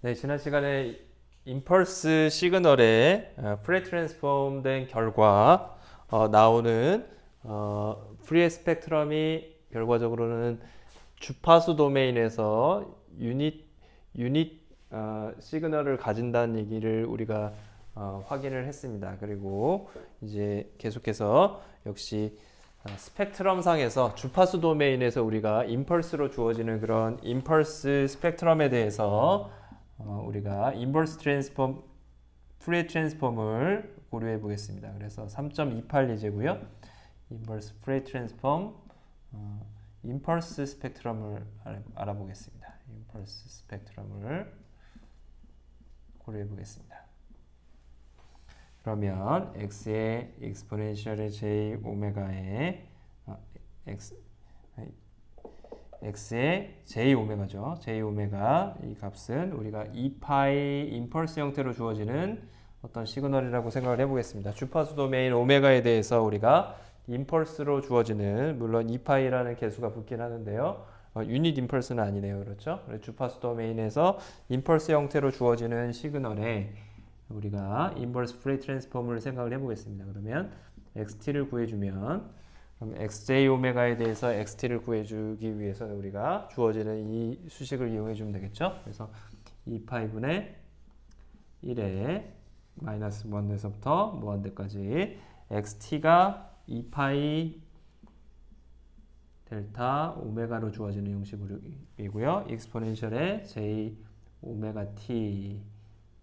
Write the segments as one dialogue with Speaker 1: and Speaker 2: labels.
Speaker 1: 네, 지난 시간에 임펄스 시그널의 어, 프레 트랜스폼 된 결과 어, 나오는 어, 프리의 스펙트럼이 결과적으로는 주파수 도메인에서 유닛 유닛 어, 시그널을 가진다는 얘기를 우리가 어, 확인을 했습니다. 그리고 이제 계속해서 역시 어, 스펙트럼 상에서 주파수 도메인에서 우리가 임펄스로 주어지는 그런 임펄스 스펙트럼에 대해서 어, 우리가 인버스 트랜스폼 프레 트랜스폼을 고려해 보겠습니다. 그래서 3.28 예제고요. 인버스 프레 트랜스폼 어, 임펄스 스펙트럼을 알아- 알아보겠습니다. 임펄스 스펙트럼을 고려해 보겠습니다. 그러면 x의 익스포넨셜의 j 오메가의 어, x x의 j 오메가죠. j 오메가 이 값은 우리가 2파이 임펄스 형태로 주어지는 어떤 시그널이라고 생각을 해보겠습니다. 주파수 도메인 오메가에 대해서 우리가 임펄스로 주어지는 물론 2파이라는 개수가 붙긴 하는데요. 어, 유닛 임펄스는 아니네요. 그렇죠? 주파수 도메인에서 임펄스 형태로 주어지는 시그널에 우리가 인버스 프레이 트랜스폼을 생각을 해보겠습니다. 그러면 xt를 구해주면 그럼 xj 오메가에 대해서 xt를 구해주기 위해서는 우리가 주어지는 이 수식을 이용해 주면 되겠죠. 그래서 2파이분의 1에 마이너스 무한대에서부터 무한대까지 xt가 2파이 델타 오메가로 주어지는 형식이고요. 익스포넨셜의 j 오메가 t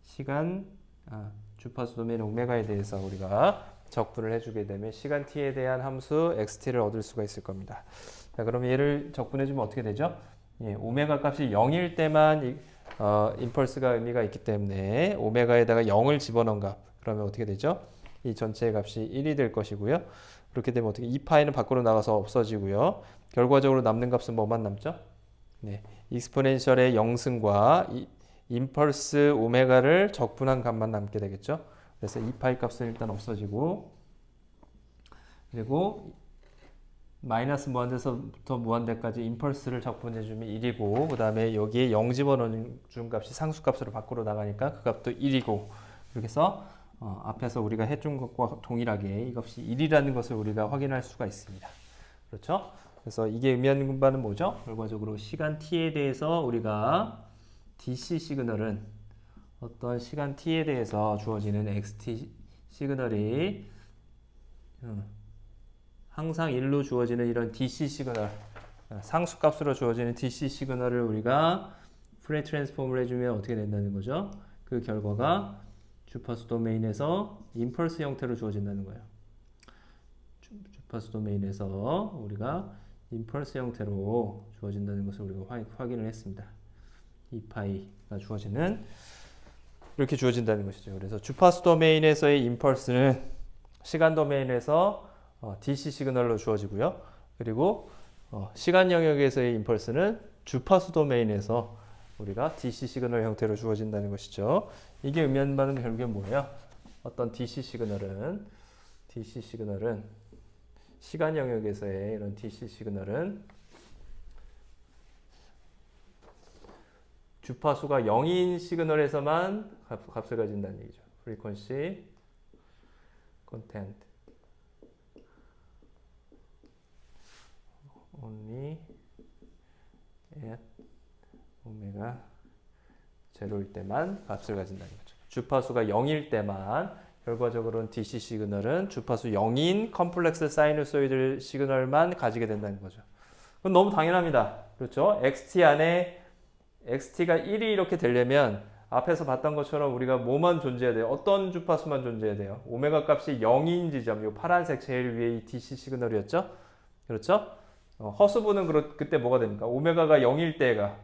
Speaker 1: 시간 아, 주파수 도메인 오메가에 대해서 우리가 적분을 해주게 되면 시간 t에 대한 함수 xt를 얻을 수가 있을 겁니다. 자, 그럼 얘를 적분해주면 어떻게 되죠? 예, 오메가 값이 0일 때만 이, 어, 임펄스가 의미가 있기 때문에 오메가에다가 0을 집어넣은 값 그러면 어떻게 되죠? 이 전체의 값이 1이 될 것이고요. 그렇게 되면 어떻게 2파이는 밖으로 나가서 없어지고요. 결과적으로 남는 값은 뭐만 남죠? 네, 익스포넨셜의 0승과 이, 임펄스 오메가를 적분한 값만 남게 되겠죠. 그래서 2파이 값은 일단 없어지고 그리고 마이너스 무한대에서부터 무한대까지 임펄스를 적분해주면 1이고 그 다음에 여기에 0 집어넣은 준 값이 상수값으로 밖으로 나가니까 그 값도 1이고 이렇게 해서 어, 앞에서 우리가 해준 것과 동일하게 이 값이 1이라는 것을 우리가 확인할 수가 있습니다. 그렇죠? 그래서 이게 의미하는 바는 뭐죠? 결과적으로 시간 t에 대해서 우리가 DC 시그널은 어떤 시간 t에 대해서 주어지는 xt 시그널이 음, 항상 1로 주어지는 이런 DC 시그널 어, 상수값으로 주어지는 DC 시그널을 우리가 프레 트랜스폼을 해주면 어떻게 된다는 거죠? 그 결과가 주파수 도메인에서 임펄스 형태로 주어진다는 거예요. 주- 주파수 도메인에서 우리가 임펄스 형태로 주어진다는 것을 우리가 확- 확인을 했습니다. 2파이가 주어지는 이렇게 주어진다는 것이죠. 그래서 주파수 도메인에서의 임펄스는 시간 도메인에서 어, DC 시그널로 주어지고요. 그리고 어, 시간 영역에서의 임펄스는 주파수 도메인에서 우리가 DC 시그널 형태로 주어진다는 것이죠. 이게 의미하는 결국엔 뭐예요? 어떤 DC 시그널은 DC 시그널은 시간 영역에서의 이런 DC 시그널은 주파수가 0인 시그널에서만 값, 값을 가진다는 얘기죠. frequency, content. only at 오메가 제로일 때만 값을 가진다는 거죠. 주파수가 0일 때만 결과적으로는 DC 시그널은 주파수 0인 컴플렉스 사이누소이드 시그널만 가지게 된다는 거죠. 그건 너무 당연합니다. 그렇죠? XT 안에 XT가 1이 이렇게 되려면 앞에서 봤던 것처럼 우리가 뭐만 존재해야 돼요? 어떤 주파수만 존재해야 돼요? 오메가 값이 0인 지점, 이 파란색 제일 위에 이 DC 시그널이었죠? 그렇죠? 어, 허수부는 그렇, 그때 뭐가 됩니까? 오메가가 0일 때가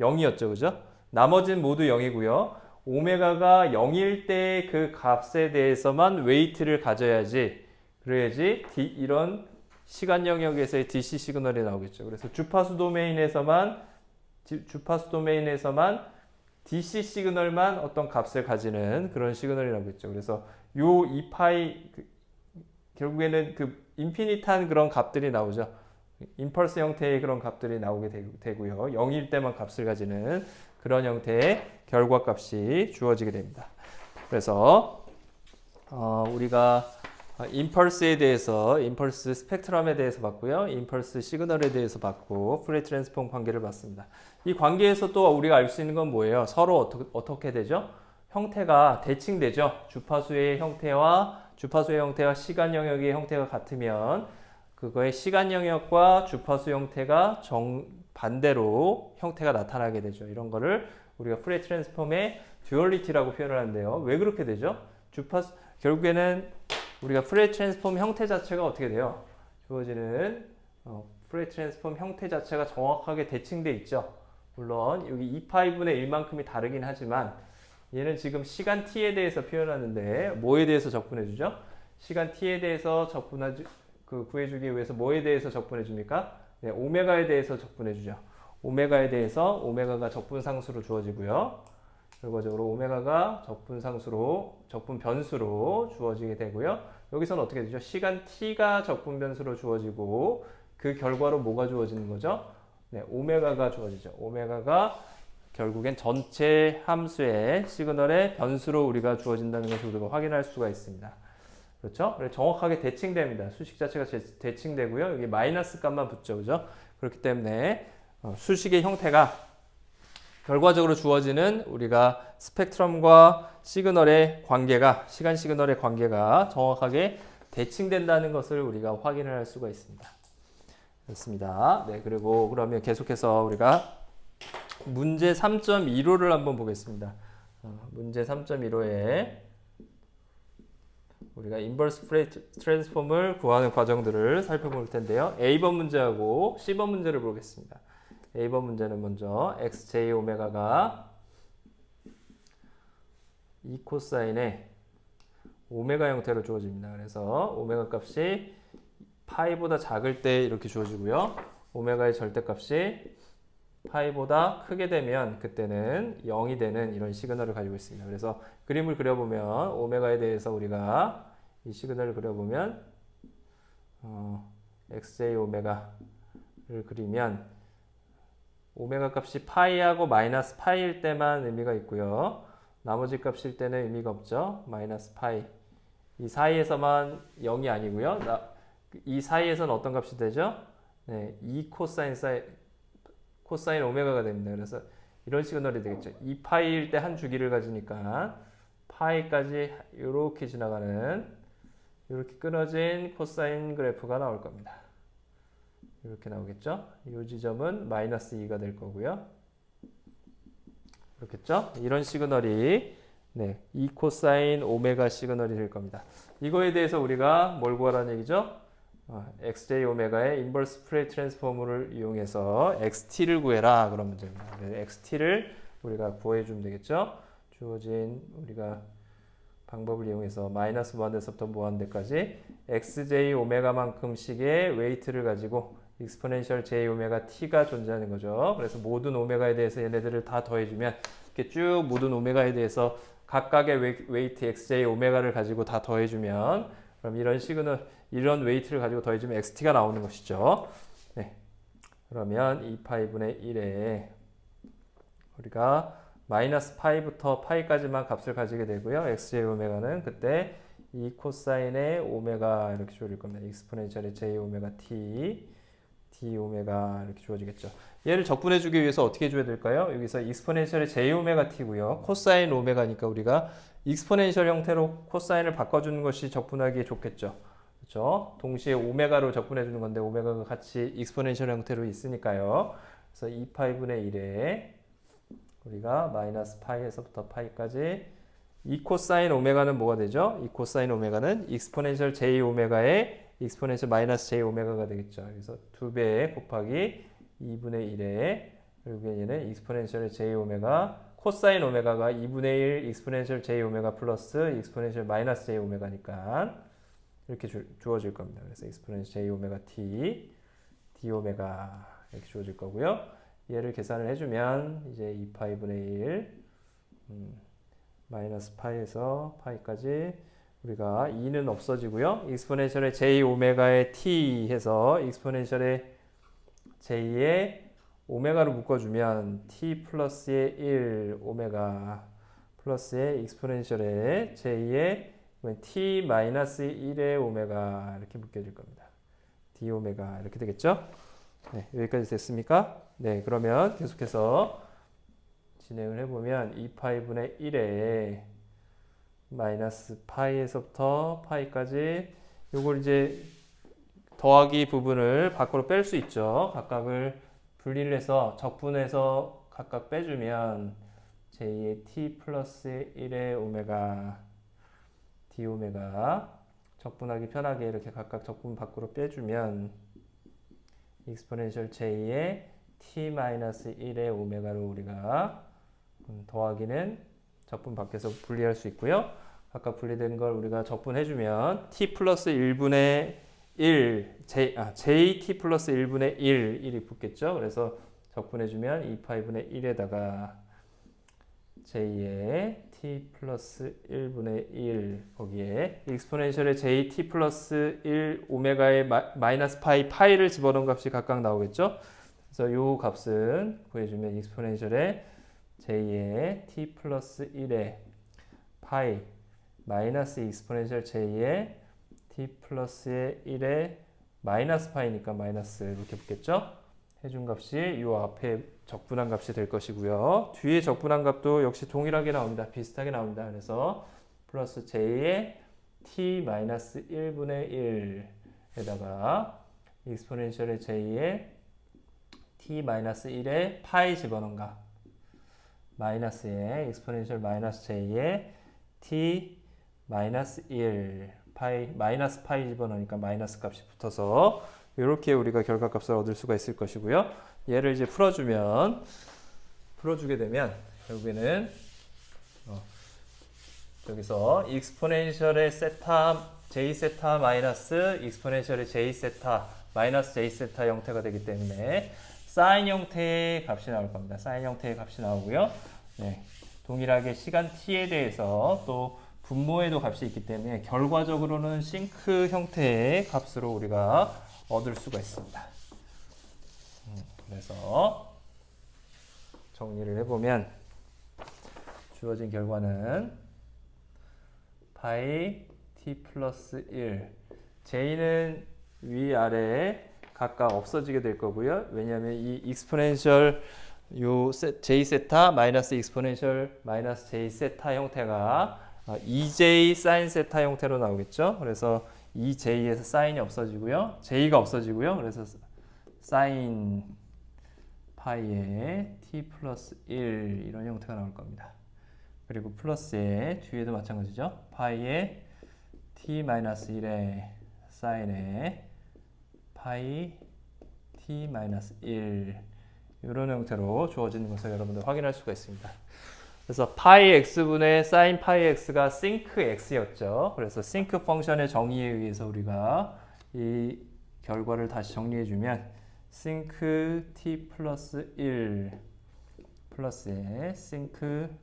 Speaker 1: 0이었죠, 그죠? 나머지는 모두 0이고요. 오메가가 0일 때 그 값에 대해서만 웨이트를 가져야지, 그래야지 D- 이런 시간 영역에서의 DC 시그널이 나오겠죠. 그래서 주파수 도메인에서만 지- 주파수 도메인에서만 DC 시그널만 어떤 값을 가지는 그런 시그널이 나오겠죠. 그래서 요 2파이 그- 결국에는 그 인피니트한 그런 값들이 나오죠. 임펄스 형태의 그런 값들이 나오게 되- 되고요. 0일 때만 값을 가지는 그런 형태의 결과값이 주어지게 됩니다. 그래서 어, 우리가 임펄스에 대해서 임펄스 스펙트럼에 대해서 봤고요. 임펄스 시그널에 대해서 봤고 프레 트랜스폼 관계를 봤습니다. 이 관계에서 또 우리가 알 수 있는 건 뭐예요? 서로 어떻게, 어떻게 되죠? 형태가 대칭되죠. 주파수의 형태와 주파수의 형태와 시간 영역의 형태가 같으면 그거의 시간 영역과 주파수 형태가 정 반대로 형태가 나타나게 되죠. 이런 거를 우리가 프레 트랜스폼의 듀얼리티라고 표현을 하는데요. 왜 그렇게 되죠? 주파수 결국에는 우리가 프레 트랜스폼 형태 자체가 어떻게 돼요? 주어지는 어, 프레 트랜스폼 형태 자체가 정확하게 대칭돼 있죠. 물론 여기 2파이분의 1만큼이 다르긴 하지만 얘는 지금 시간 t에 대해서 표현하는데 뭐에 대해서 접근해 주죠? 시간 t에 대해서 접근해 주, 그 구해 주기 위해서 뭐에 대해서 접근해 줍니까? 네, 오메가에 대해서 접근해 주죠. 오메가에 대해서 오메가가 적분 상수로 주어지고요. 결과적으로 오메가가 적분 상수로 적분 변수로 주어지게 되고요. 여기서는 어떻게 되죠? 시간 t가 적분 변수로 주어지고 그 결과로 뭐가 주어지는 거죠? 네, 오메가가 주어지죠. 오메가가 결국엔 전체 함수의 시그널의 변수로 우리가 주어진다는 것을 우리가 확인할 수가 있습니다. 그렇죠? 정확하게 대칭됩니다. 수식 자체가 제- 대칭되고요. 여기 마이너스 값만 붙죠. 그죠? 그렇기 때문에 어, 수식의 형태가 결과적으로 주어지는 우리가 스펙트럼과 시그널의 관계가 시간 시그널의 관계가 정확하게 대칭된다는 것을 우리가 확인을 할 수가 있습니다. 그렇습니다. 네, 그리고 그러면 계속해서 우리가 문제 3.15를 한번 보겠습니다. 어, 문제 3.15에 우리가 인버스 트랜스폼을 구하는 과정들을 살펴볼 텐데요. A번 문제하고 C번 문제를 보겠습니다. A번 문제는 먼저 xj 오메가가 2 코사인의 오메가 형태로 주어집니다. 그래서 오메가 값이 파이보다 작을 때 이렇게 주어지고요. 오메가의 절대값이 파이보다 크게 되면 그때는 0이 되는 이런 시그널을 가지고 있습니다. 그래서 그림을 그려보면 오메가에 대해서 우리가 이 시그널을 그려보면 어, xj 오메가를 그리면 오메가 값이 파이하고 마이너스 파이일 때만 의미가 있고요. 나머지 값일 때는 의미가 없죠. 마이너스 파이. 이 사이에서만 0이 아니고요. 나, 이 사이에서는 어떤 값이 되죠? 네, 2 코사인 사이 코사인 오메가가 됩니다. 그래서 이런 시그널이 되겠죠. 2 파이일 때 한 주기를 가지니까 파이까지 이렇게 지나가는 이렇게 끊어진 코사인 그래프가 나올 겁니다. 이렇게 나오겠죠? 이 지점은 마이너스 2가 될 거고요. 그렇겠죠? 이런 시그널이 네, 2 코사인 오메가 시그널이 될 겁니다. 이거에 대해서 우리가 뭘 구하라는 얘기죠? 어, xj 오메가의 인버스 프레 트랜스폼을 이용해서 xt를 구해라 그런 문제입니다. 그래서 xt를 우리가 구해 주면 되겠죠? 주어진 우리가 방법을 이용해서 마이너스 무한대서부터 무한대까지 xj 오메가만큼씩의 웨이트를 가지고 익스포넨셜 j 오메가 t가 존재하는 거죠. 그래서 모든 오메가에 대해서 얘네들을 다 더해주면 이렇게 쭉 모든 오메가에 대해서 각각의 웨- 웨이트 xj 오메가를 가지고 다 더해주면 그럼 이런 시그널 이런 웨이트를 가지고 더해주면 xt가 나오는 것이죠. 네. 그러면 2파이분의 1에 우리가 마이너스 파이부터 파이까지만 값을 가지게 되고요. xj 오메가는 그때 2 코사인의 오메가 이렇게 주어질 겁니다. 익스포넨셜의 j 오메가 t d 오메가 이렇게 주어지겠죠. 얘를 적분해 주기 위해서 어떻게 해줘야 될까요? 여기서 익스포넨셜의 j 오메가 t고요. 코사인 오메가니까 우리가 익스포넨셜 형태로 코사인을 바꿔 주는 것이 적분하기에 좋겠죠. 그렇죠? 동시에 오메가로 적분해 주는 건데 오메가가 같이 익스포넨셜 형태로 있으니까요. 그래서 2파이분의 1에 우리가 마이너스 파이에서부터 파이까지 이 코사인 오메가는 뭐가 되죠? 이 코사인 오메가는 익스포넨셜 j 오메가의 익스포넨셜 마이너스 j 오메가가 되겠죠. 그래서 두배 곱하기 2분의 1에 그리고 얘는 익스포넨셜 j 오메가 코사인 오메가가 2분의 1 익스포넨셜 j 오메가 플러스 익스포넨셜 마이너스 j 오메가니까 이렇게 주, 주어질 겁니다. 그래서 익스포넨셜 j 오메가 t d 오메가 이렇게 주어질 거고요. 얘를 계산을 해주면 이제 2파이분의 1 음, 마이너스 파이에서 파이까지 우리가 2는 없어지고요. 익스포넨셜의 j 오메가의 t 해서 익스포넨셜의 j의 오메가로 묶어주면 t 플러스의 1 오메가 플러스의 익스포넨셜의 j2의 t 마이너스 1의 오메가 이렇게 묶여질 겁니다. d 오메가 이렇게 되겠죠? 네, 여기까지 됐습니까? 네, 그러면 계속해서 진행을 해보면 2파이분의 1에 마이너스 파이에서부터 파이까지 요걸 이제 더하기 부분을 밖으로 뺄 수 있죠. 각각을 분리를 해서 적분해서 각각 빼주면 j2의 t 플러스 1의 오메가 d 오메가 적분하기 편하게 이렇게 각각 적분 밖으로 빼주면 익스포넨셜 j의 t 마이너스 1의 오메가로 우리가 음, 더하기는 적분 밖에서 분리할 수 있고요. 아까 분리된 걸 우리가 적분해주면 t 플러스 1분의 1, j, 아, jt 플러스 1분의 1, 1이 붙겠죠. 그래서 적분해주면 2파이분의 1에다가 j의 t 플러스 1분의 1 거기에 익스포넨셜의 jt 플러스 1 오메가의 마, 마이너스 파이 파이를 집어넣은 값이 각각 나오겠죠. 그래서 이 값은 구해주면 익스포넨셜의 j의 t 플러스 1의 파이 마이너스 익스포넨셜 j의 t 플러스의 1의 마이너스 파이니까 마이너스 이렇게 붙겠죠? 해준 값이 이 앞에 적분한 값이 될 것이고요. 뒤에 적분한 값도 역시 동일하게 나옵니다. 비슷하게 나옵니다. 그래서 플러스 j의 t 마이너스 1분의 1에다가 익스포넨셜의 j의 t 마이너스 1에 파이 집어넣은 값 마이너스에 익스포넨셜 마이너스 j의 t 마이너스 1 파이 마이너스 파이 집어넣으니까 마이너스 값이 붙어서 이렇게 우리가 결과값을 얻을 수가 있을 것이고요. 얘를 이제 풀어주면 풀어주게 되면 결국에는 어, 여기서 익스포넨셜의 세타 j 세타 마이너스 익스포넨셜의 j 세타 마이너스 j 세타 형태가 되기 때문에 사인 형태의 값이 나올 겁니다. 사인 형태의 값이 나오고요. 네, 동일하게 시간 t에 대해서 또 분모에도 값이 있기 때문에 결과적으로는 싱크 형태의 값으로 우리가 얻을 수가 있습니다. 음, 그래서 정리를 해보면 주어진 결과는 파이 t 플러스 1 j는 위아래 각각 없어지게 될 거고요. 왜냐하면 이 익스포넨셜 요 j 세타 마이너스 익스포넨셜 마이너스 j 세타 형태가 2j 사인 세타 형태로 나오겠죠. 그래서 2j에서 사인이 없어지고요. j가 없어지고요. 그래서 사인 파이에 t 플러스 1 이런 형태가 나올 겁니다. 그리고 플러스에 뒤에도 마찬가지죠. 파이에 t 마이너스 1에 사인에 파이 t 마이너스 1 이런 형태로 주어지는 것을 여러분들 확인할 수가 있습니다. 그래서 파이 x분의 사인 파이 x가 싱크 x였죠. 그래서 싱크 펑션의 정의에 의해서 우리가 이 결과를 다시 정리해 주면 싱크 t 플러스 1 플러스에 싱크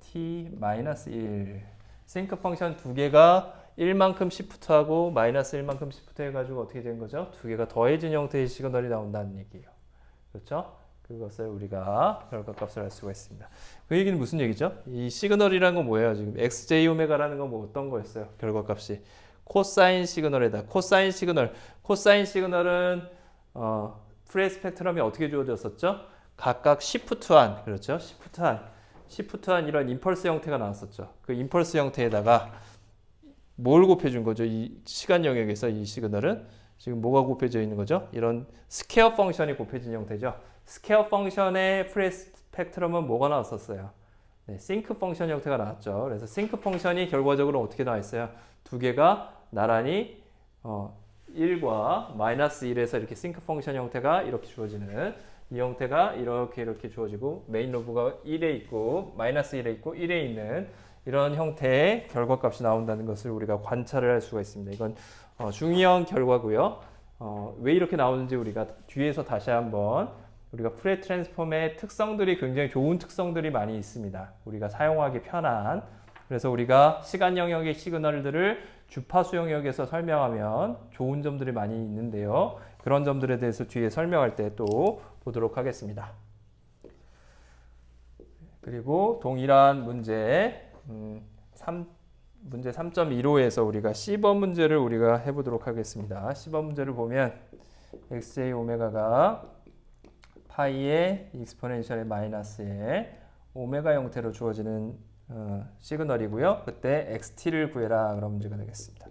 Speaker 1: t 마이너스 1 싱크 펑션 두 개가 1만큼 시프트하고 마이너스 1만큼 시프트 해가지고 어떻게 된 거죠? 두 개가 더해진 형태의 시그널이 나온다는 얘기예요. 그렇죠? 그것을 우리가 결과값을 알 수가 있습니다. 그 얘기는 무슨 얘기죠? 이 시그널이라는 건 뭐예요? 지금 xj 오메가라는 건 뭐 어떤 거였어요? 결과값이 코사인 시그널에다 코사인 시그널 코사인 시그널은 어, 프레 스펙트럼이 어떻게 주어졌었죠? 각각 시프트한 그렇죠? 시프트한 시프트한 이런 임펄스 형태가 나왔었죠. 그 임펄스 형태에다가 뭘 곱해준 거죠? 이 시간 영역에서 이 시그널은 지금 뭐가 곱해져 있는 거죠? 이런 스퀘어 펑션이 곱해진 형태죠. 스퀘어 펑션의 프레 스펙트럼은 뭐가 나왔었어요? 네, 싱크 펑션 형태가 나왔죠. 그래서 싱크 펑션이 결과적으로 어떻게 나와 있어요? 두 개가 나란히 어, 1과 마이너스 1에서 이렇게 싱크 펑션 형태가 이렇게 주어지는 이 형태가 이렇게 이렇게 주어지고 메인 로브가 1에 있고 마이너스 1에 있고 1에 있는 이런 형태의 결과값이 나온다는 것을 우리가 관찰을 할 수가 있습니다. 이건 어, 중요한 결과고요. 어, 왜 이렇게 나오는지 우리가 뒤에서 다시 한번 우리가 프레 트랜스폼의 특성들이 굉장히 좋은 특성들이 많이 있습니다. 우리가 사용하기 편한 그래서 우리가 시간 영역의 시그널들을 주파수 영역에서 설명하면 좋은 점들이 많이 있는데요. 그런 점들에 대해서 뒤에 설명할 때 또 보도록 하겠습니다. 그리고 동일한 문제 음, 3, 문제 3.15에서 우리가 C번 문제를 우리가 해보도록 하겠습니다. C번 문제를 보면 xj 오메가가 파이의 익스포넨셜의 마이너스에 오메가 형태로 주어지는 어, 시그널이고요. 그때 xt를 구해라 그런 문제가 되겠습니다.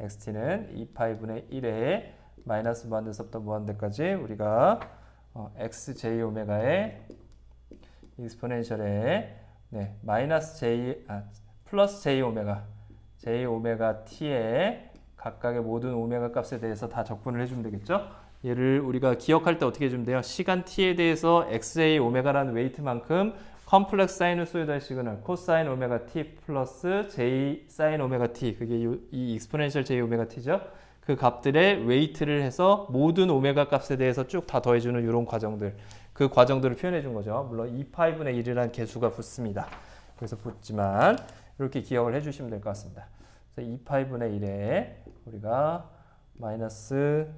Speaker 1: xt는 2파이분의 1에 마이너스 무한대서부터 무한대까지 우리가 어, xj 오메가의 익스포넨셜에 네, 마이너스 j 아, 플러스 j 오메가 j 오메가 t의 각각의 모든 오메가 값에 대해서 다 적분을 해주면 되겠죠? 얘를 우리가 기억할 때 어떻게 해주면 돼요? 시간 t에 대해서 xj 오메가라는 웨이트만큼 컴플렉스 사이누소이드의 시그널 코사인 오메가 t 플러스 j 사인 오메가 t 그게 요- 이 익스포넨셜 j 오메가 t죠. 그 값들의 웨이트를 해서 모든 오메가 값에 대해서 쭉 다 더해주는 이런 과정들 그 과정들을 표현해 준 거죠. 물론 2파이분의 1이라는 개수가 붙습니다. 그래서 붙지만 이렇게 기억을 해주시면 될 것 같습니다. 그래서 2파이분의 1에 우리가 마이너스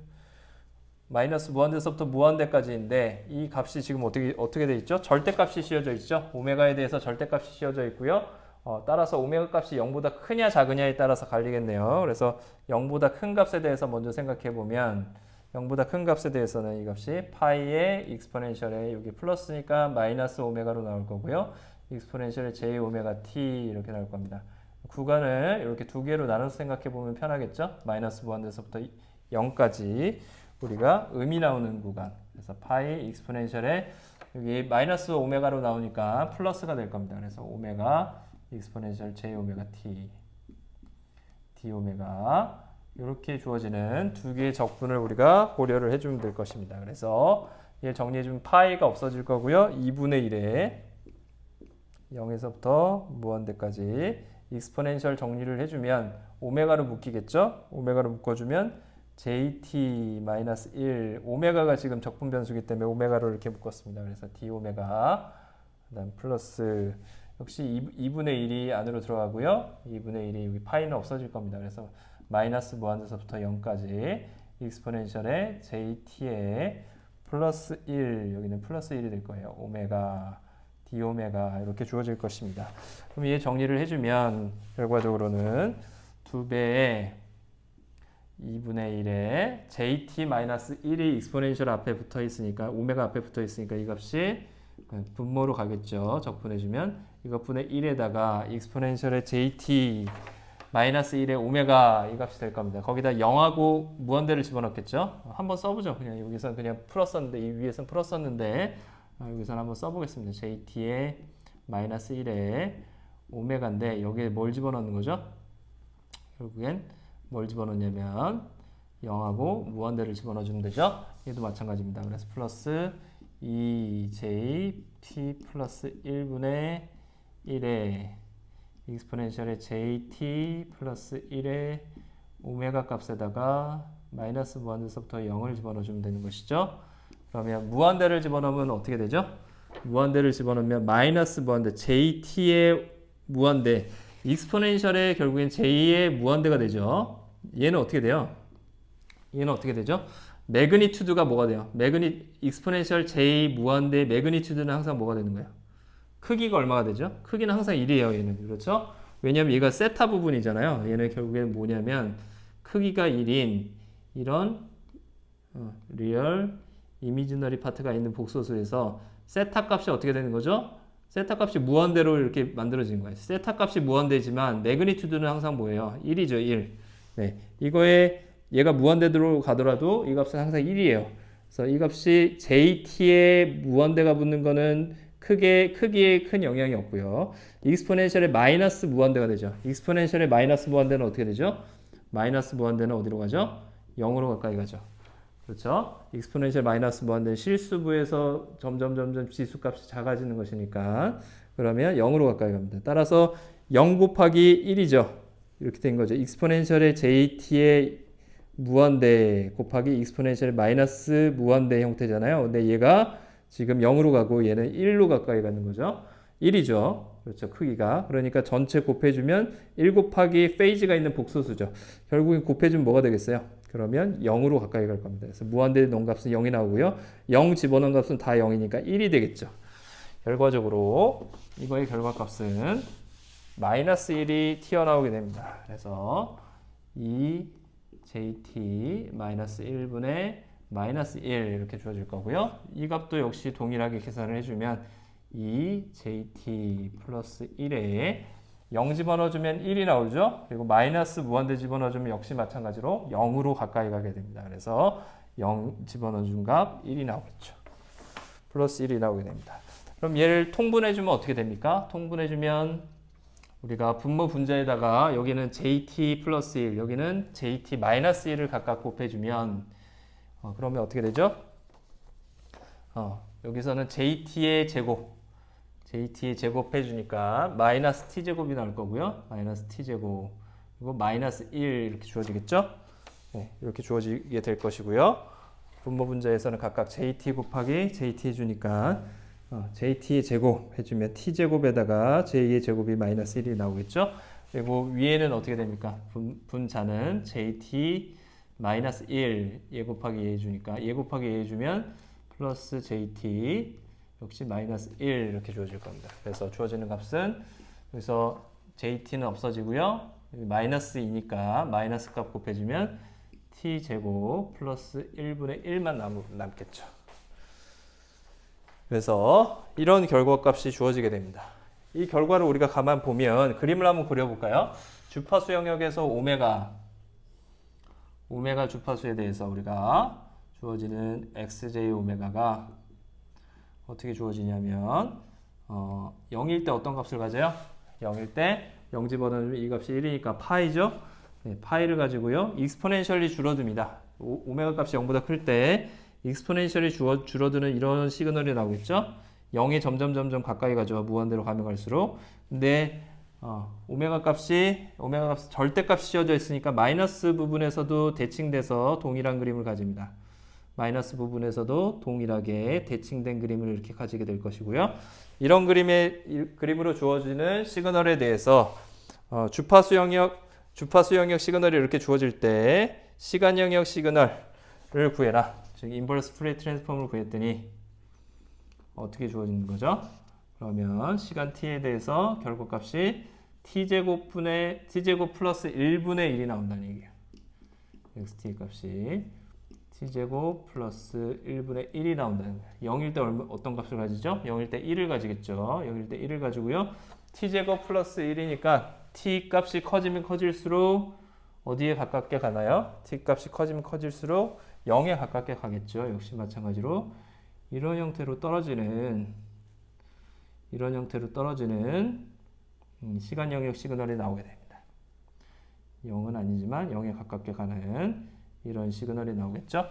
Speaker 1: 마이너스 무한대에서부터 무한대까지인데 이 값이 지금 어떻게 어떻게 돼 있죠? 절대값이 씌워져 있죠. 오메가에 대해서 절대값이 씌워져 있고요. 어, 따라서 오메가 값이 0보다 크냐 작으냐에 따라서 갈리겠네요. 그래서 0보다 큰 값에 대해서 먼저 생각해 보면 0보다 큰 값에 대해서는 이 값이 파이의 익스포넨셜에 여기 플러스니까 마이너스 오메가로 나올 거고요. 익스포넨셜의 j 오메가 t 이렇게 나올 겁니다. 구간을 이렇게 두 개로 나눠서 생각해 보면 편하겠죠? 마이너스 무한대에서부터 0까지 우리가 음이 나오는 구간. 그래서 파이 익스포넨셜에 여기 마이너스 오메가로 나오니까 플러스가 될 겁니다. 그래서 오메가 익스포넨셜 j 오메가 t d 오메가 이렇게 주어지는 두 개의 적분을 우리가 고려를 해주면 될 것입니다. 그래서 얘 정리해주면 파이가 없어질 거고요. 2분의 1에 0에서부터 무한대까지 익스포넨셜 정리를 해주면 오메가로 묶이겠죠? 오메가로 묶어주면 jt-1 오메가가 지금 적분 변수기 때문에 오메가로 이렇게 묶었습니다. 그래서 d 오메가 그다음 플러스 역시 2, 분의 1이 안으로 들어가고요. 2분의 1이 여기 파이는 없어질 겁니다. 그래서 마이너스 무한대서부터 0까지 익스포넨셜의 jt의 플러스 1 여기는 플러스 1이 될 거예요. 오메가 d 오메가 이렇게 주어질 것입니다. 그럼 얘 정리를 해주면 결과적으로는 두 배의 2분의 1에 jt-1이 익스포넨셜 앞에 붙어 있으니까 오메가 앞에 붙어 있으니까 이 값이 분모로 가겠죠. 적분해주면 이것분의 1에다가 익스포넨셜의 jt 마이너스 1의 오메가 이 값이 될 겁니다. 거기다 0하고 무한대를 집어넣겠죠. 한번 써보죠. 그냥 여기서 그냥 풀었었는데 이 위에서는 풀었었는데 아, 여기서는 한번 써보겠습니다. jt의 마이너스 1에 오메가인데 여기에 뭘 집어넣는 거죠? 결국엔 뭘 집어넣냐면 0하고 무한대를 집어넣어주면 되죠. 얘도 마찬가지입니다. 그래서 플러스 2j 플러스 1분의 1에 익스포넨셜의 jt 플러스 1의 오메가 값에다가 마이너스 무한대에서부터 0을 집어넣어주면 되는 것이죠. 그러면 무한대를 집어넣으면 어떻게 되죠? 무한대를 집어넣으면 마이너스 무한대 jt의 무한대 익스포넨셜의 결국엔 j의 무한대가 되죠. 얘는 어떻게 돼요? 얘는 어떻게 되죠? 매그니튜드가 뭐가 돼요? 매그니 익스포넨셜 j 무한대 매그니튜드는 항상 뭐가 되는 거예요? 크기가 얼마가 되죠? 크기는 항상 1이에요, 얘는. 그렇죠? 왜냐면 얘가 세타 부분이잖아요. 얘는 결국엔 뭐냐면 크기가 1인 이런 어, 리얼 이미지너리 파트가 있는 복소수에서 세타 값이 어떻게 되는 거죠? 세타 값이 무한대로 이렇게 만들어지는 거예요. 세타 값이 무한대지만 매그니튜드는 항상 뭐예요? 1이죠, 1. 네. 이거에 얘가 무한대로 가더라도 이 값은 항상 1이에요. 그래서 이 값이 jt에 무한대가 붙는 거는 크게 크기에 큰 영향이 없고요. 익스포넨셜의 마이너스 무한대가 되죠. 익스포넨셜의 마이너스 무한대는 어떻게 되죠? 마이너스 무한대는 어디로 가죠? 0으로 가까이 가죠. 그렇죠? 익스포넨셜 마이너스 무한대는 실수부에서 점점 점점 지수값이 작아지는 것이니까 그러면 0으로 가까이 갑니다. 따라서 0 곱하기 1이죠. 이렇게 된 거죠. 익스포넨셜의 jt의 무한대 곱하기 익스포넨셜의 마이너스 무한대 형태잖아요. 근데 얘가 지금 0으로 가고 얘는 1로 가까이 가는 거죠. 1이죠. 그렇죠. 크기가. 그러니까 전체 곱해주면 1 곱하기 페이지가 있는 복소수죠. 결국엔 곱해주면 뭐가 되겠어요? 그러면 0으로 가까이 갈 겁니다. 그래서 무한대 농값은 0이 나오고요. 0 집어넣은 값은 다 0이니까 1이 되겠죠. 결과적으로 이거의 결과값은 마이너스 1이 튀어나오게 됩니다. 그래서 2 JT 마이너스 1분의 마이너스 1 이렇게 주어질 거고요. 이 값도 역시 동일하게 계산을 해주면 2 JT 플러스 1에 0 집어넣어주면 1이 나오죠. 그리고 마이너스 무한대 집어넣어주면 역시 마찬가지로 0으로 가까이 가게 됩니다. 그래서 0 집어넣어준 값 1이 나오겠죠. 플러스 1이 나오게 됩니다. 그럼 얘를 통분해주면 어떻게 됩니까? 통분해주면 우리가 분모 분자에다가 여기는 JT 플러스 1, 여기는 JT 마이너스 1을 각각 곱해주면 어, 그러면 어떻게 되죠? 어, 여기서는 JT의 제곱, JT의 제곱해 주니까 마이너스 T 제곱이 나올 거고요. 마이너스 T 제곱 그리고 마이너스 1 이렇게 주어지겠죠? 네, 이렇게 주어지게 될 것이고요. 분모 분자에서는 각각 JT 곱하기 JT 해주니까 어, JT의 제곱 해주면 T 제곱에다가 J의 제곱이 마이너스 1이 나오겠죠? 그리고 위에는 어떻게 됩니까? 분, 분자는 JT 마이너스 1, 예 곱하기 예 해주니까 예 곱하기 예 해주면 플러스 JT 역시 마이너스 1 이렇게 주어질 겁니다. 그래서 주어지는 값은 여기서 JT는 없어지고요. 마이너스 2니까 마이너스 값 곱해주면 T 제곱 플러스 1분의 1만 남, 남겠죠. 그래서 이런 결과값이 주어지게 됩니다. 이 결과를 우리가 가만 보면 그림을 한번 그려볼까요? 주파수 영역에서 오메가 오메가 주파수에 대해서 우리가 주어지는 xj 오메가가 어떻게 주어지냐면 어, 0일 때 어떤 값을 가져요? 0일 때 0 집어넣으면 이 값이 1이니까 파이죠. 네, 파이를 가지고요. 익스포넨셜이 줄어듭니다. 오, 오메가 값이 0보다 클 때 익스포넨셜이 줄어, 줄어드는 이런 시그널이 나오겠죠. 0에 점점 점점 가까이 가죠. 무한대로 가면 갈수록. 근데 어, 오메가 값이 오메가 값 절대 값이 씌워져 있으니까 마이너스 부분에서도 대칭돼서 동일한 그림을 가집니다. 마이너스 부분에서도 동일하게 대칭된 그림을 이렇게 가지게 될 것이고요. 이런 그림의 이, 그림으로 주어지는 시그널에 대해서 어, 주파수 영역 주파수 영역 시그널이 이렇게 주어질 때 시간 영역 시그널을 구해라. 즉 인버스 프레이 트랜스폼을 구했더니 어떻게 주어지는 거죠? 그러면 시간 t에 대해서 결과값이 t제곱분의 t제곱 플러스 1분의 1이 나온다는 얘기예요. xt 값이 t제곱 플러스 1분의 1이 나온다는 거예요. 0일 때 얼마, 어떤 값을 가지죠? 0일 때 1을 가지겠죠. 0일 때 1을 가지고요. t제곱 플러스 1이니까 t 값이 커지면 커질수록 어디에 가깝게 가나요? t 값이 커지면 커질수록 0에 가깝게 가겠죠. 역시 마찬가지로 이런 형태로 떨어지는 이런 형태로 떨어지는 음, 시간 영역 시그널이 나오게 됩니다. 0은 아니지만 0에 가깝게 가는 이런 시그널이 나오겠죠.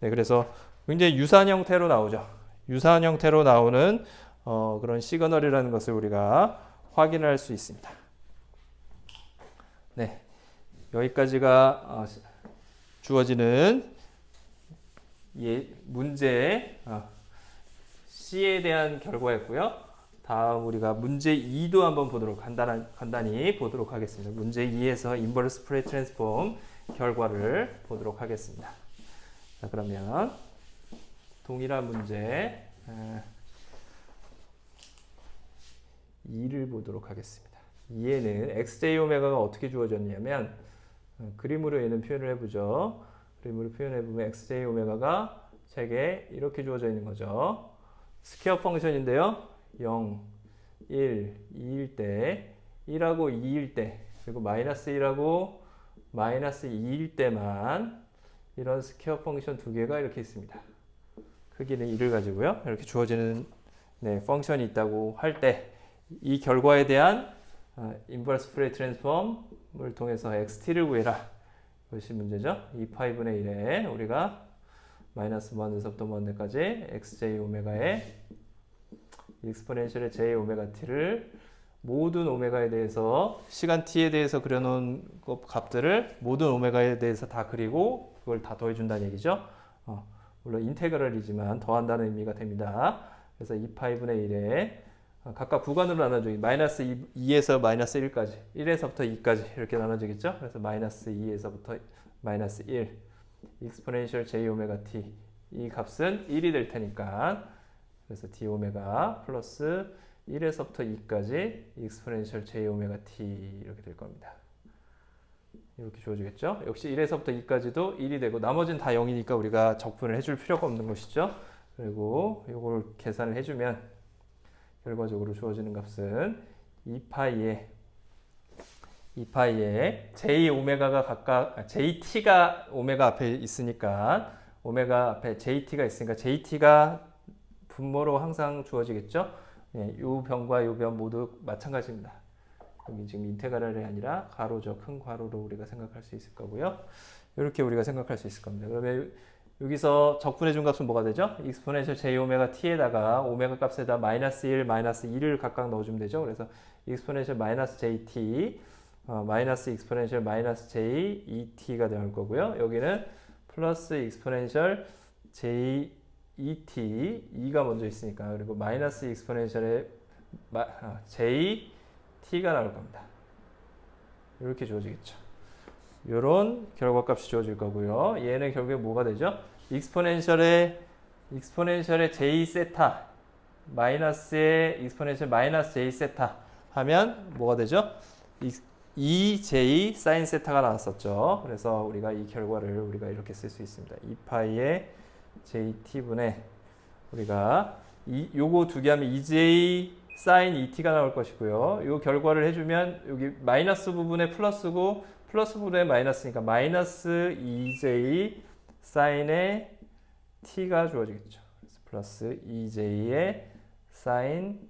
Speaker 1: 네, 그래서 굉장히 유사한 형태로 나오죠. 유사한 형태로 나오는 어, 그런 시그널이라는 것을 우리가 확인할 수 있습니다. 네, 여기까지가 어, 주어지는 예, 문제 어, C에 대한 결과였고요. 다음 우리가 문제 2도 한번 보도록 간단한, 간단히 보도록 하겠습니다. 문제 2에서 인버스 프레 트랜스폼 결과를 보도록 하겠습니다. 자, 그러면 동일한 문제 2를 보도록 하겠습니다. 2에는 xj 오메가가 어떻게 주어졌냐면 어, 그림으로 얘는 표현을 해보죠. 그림으로 표현해보면 xj 오메가가 책에 이렇게 주어져 있는 거죠. 스퀘어 펑션인데요. 0, 1, 2일 때 1하고 2일 때 그리고 마이너스 1하고 마이너스 2일 때만 이런 스퀘어 펑션 두 개가 이렇게 있습니다. 크기는 1을 가지고요. 이렇게 주어지는 네, 펑션이 있다고 할 때 이 결과에 대한 인버스 프레이 트랜스폼을 통해서 xt를 구해라. 이것이 문제죠. 2파이분의 1에 우리가 마이너스 무한대서부터 무한대까지 xj 오메가의 익스포넨셜의 j 오메가 t를 모든 오메가에 대해서 시간 t에 대해서 그려놓은 값들을 모든 오메가에 대해서 다 그리고 그걸 다 더해준다는 얘기죠. 어, 물론 인테그럴이지만 더한다는 의미가 됩니다. 그래서 2파이분의 1에 어, 각각 구간으로 나눠주기 마이너스 2 에서 마이너스 1까지 1에서부터 2까지 이렇게 나눠지겠죠 그래서 마이너스 2에서부터 마이너스 1 익스포넨셜 j 오메가 t 이 값은 1이 될 테니까 그래서 d 오메가 플러스 1에서부터 2까지 익스포넨셜 j 오메가 t 이렇게 될 겁니다. 이렇게 주어지겠죠? 역시 1에서부터 2까지도 1이 되고 나머지는 다 0이니까 우리가 적분을 해줄 필요가 없는 것이죠. 그리고 이걸 계산을 해주면 결과적으로 주어지는 값은 2파이에 2파이에 j 오메가가 각각 아, jt가 오메가 앞에 있으니까 오메가 앞에 jt가 있으니까 jt가 분모로 항상 주어지겠죠. 예, 요 변과 요 변 모두 마찬가지입니다. 여기 지금 인테그랄이 아니라 가로죠. 큰 가로로 우리가 생각할 수 있을 거고요. 이렇게 우리가 생각할 수 있을 겁니다. 그러면 여기서 적분해 준 값은 뭐가 되죠? 익스포넨셜 j 오메가 t에다가 오메가 값에다 마이너스 1, 마이너스 2를 각각 넣어주면 되죠. 그래서 익스포넨셜 마이너스 jt, 어, 마이너스 익스포넨셜 마이너스 j et가 나올 거고요. 여기는 플러스 익스포넨셜 j et, 2가 먼저 있으니까 그리고 마이너스 익스포넨셜의 마, 아, j t가 나올 겁니다. 이렇게 주어지겠죠. 이런 결과값이 주어질 거고요. 얘는 결국에 뭐가 되죠? 익스포넨셜의 익스포넨셜의 j 세타 마이너스의 익스포넨셜 마이너스 j 세타 하면 뭐가 되죠? 2j 사인 세타가 나왔었죠. 그래서 우리가 이 결과를 우리가 이렇게 쓸 수 있습니다. 2파이의 jt분의 우리가 이 요거 두 개 하면 2j 사인 2t가 나올 것이고요. 요 결과를 해주면 여기 마이너스 부분에 플러스고 플러스 부분에 마이너스니까 마이너스 2j 사인의 t가 주어지겠죠. 그래서 플러스 2j의 사인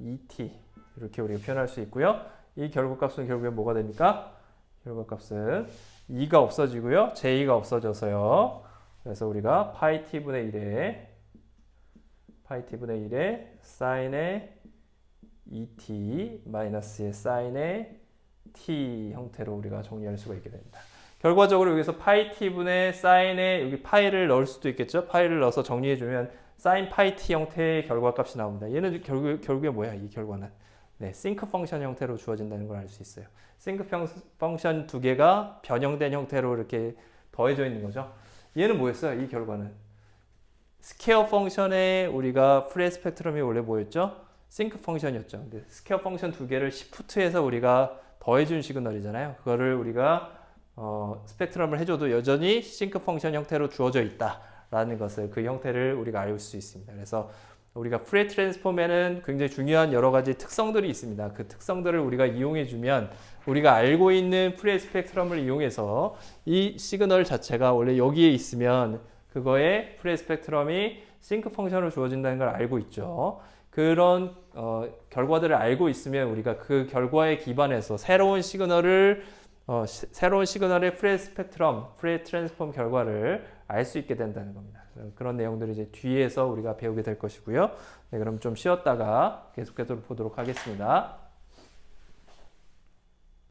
Speaker 1: 2t 이렇게 우리가 표현할 수 있고요. 이 결과값은 결국에 뭐가 됩니까? 결과값은 2가 없어지고요. j가 없어져서요. 그래서 우리가 파이 t분의 1에 파이 t분의 1에 사인의 2t 마이너스의 사인의 t 형태로 우리가 정리할 수가 있게 됩니다. 결과적으로 여기서 파이 t분의 사인에 여기 파이를 넣을 수도 있겠죠. 파이를 넣어서 정리해주면 사인 파이 t 형태의 결과값이 나옵니다. 얘는 결국, 결국에 뭐야? 이 결과는 네, 싱크 펑션 형태로 주어진다는 걸 알 수 있어요. 싱크 펑션 두 개가 변형된 형태로 이렇게 더해져 있는 거죠. 얘는 뭐였어요? 이 결과는 스퀘어 펑션에 우리가 프레 스펙트럼이 원래 뭐였죠? 싱크 펑션이었죠. 근데 스퀘어 펑션 두 개를 시프트해서 우리가 더해준 시그널이잖아요. 그거를 우리가 어, 스펙트럼을 해줘도 여전히 싱크 펑션 형태로 주어져 있다라는 것을 그 형태를 우리가 알 수 있습니다. 그래서 우리가 프레 트랜스폼에는 굉장히 중요한 여러 가지 특성들이 있습니다. 그 특성들을 우리가 이용해 주면 우리가 알고 있는 프레 스펙트럼을 이용해서 이 시그널 자체가 원래 여기에 있으면 그거의 프레 스펙트럼이 싱크 펑션으로 주어진다는 걸 알고 있죠. 그런 어, 결과들을 알고 있으면 우리가 그 결과에 기반해서 새로운 시그널을 어, 시, 새로운 시그널의 프레 스펙트럼, 프레 트랜스폼 결과를 알 수 있게 된다는 겁니다. 그런 내용들을 이제 뒤에서 우리가 배우게 될 것이고요. 네, 그럼 좀 쉬었다가 계속해서 보도록 하겠습니다.